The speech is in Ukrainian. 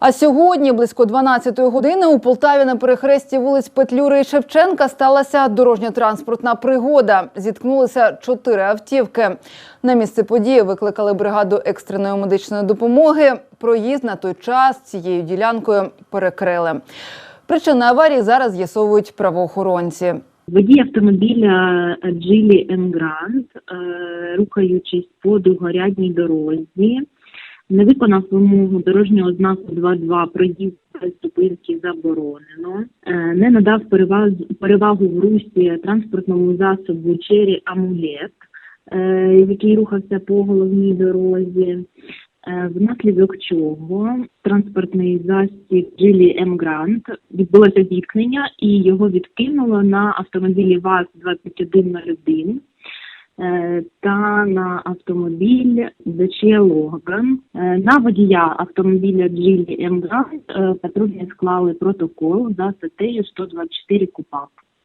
А сьогодні, близько 12-ї години, у Полтаві на перехресті вулиць Петлюри і Шевченка сталася дорожньо-транспортна пригода. Зіткнулися чотири автівки. На місце події викликали бригаду екстреної медичної допомоги. Проїзд на той час цією ділянкою перекрили. Причини аварії зараз з'ясовують правоохоронці. Водій автомобіля Джилі Енгрант, рухаючись по другорядній дорозі, не виконав вимогу дорожнього знаку 2.2 проїзд зупинки заборонено, е, не надав перевагу, перевагу в русі транспортному засобу Чері Амулет, е, який рухався по головній дорозі. Е, Внаслідок чого транспортний засіб Джилі М. Грант відбулося зіткнення і його відкинуло на автомобілі ВАЗ 2101 е, та на автомобіль Dacia Logan. Е, На водія автомобіля Джилі М. Грант е, патрульні склали протокол за статтею 124 КУПАП.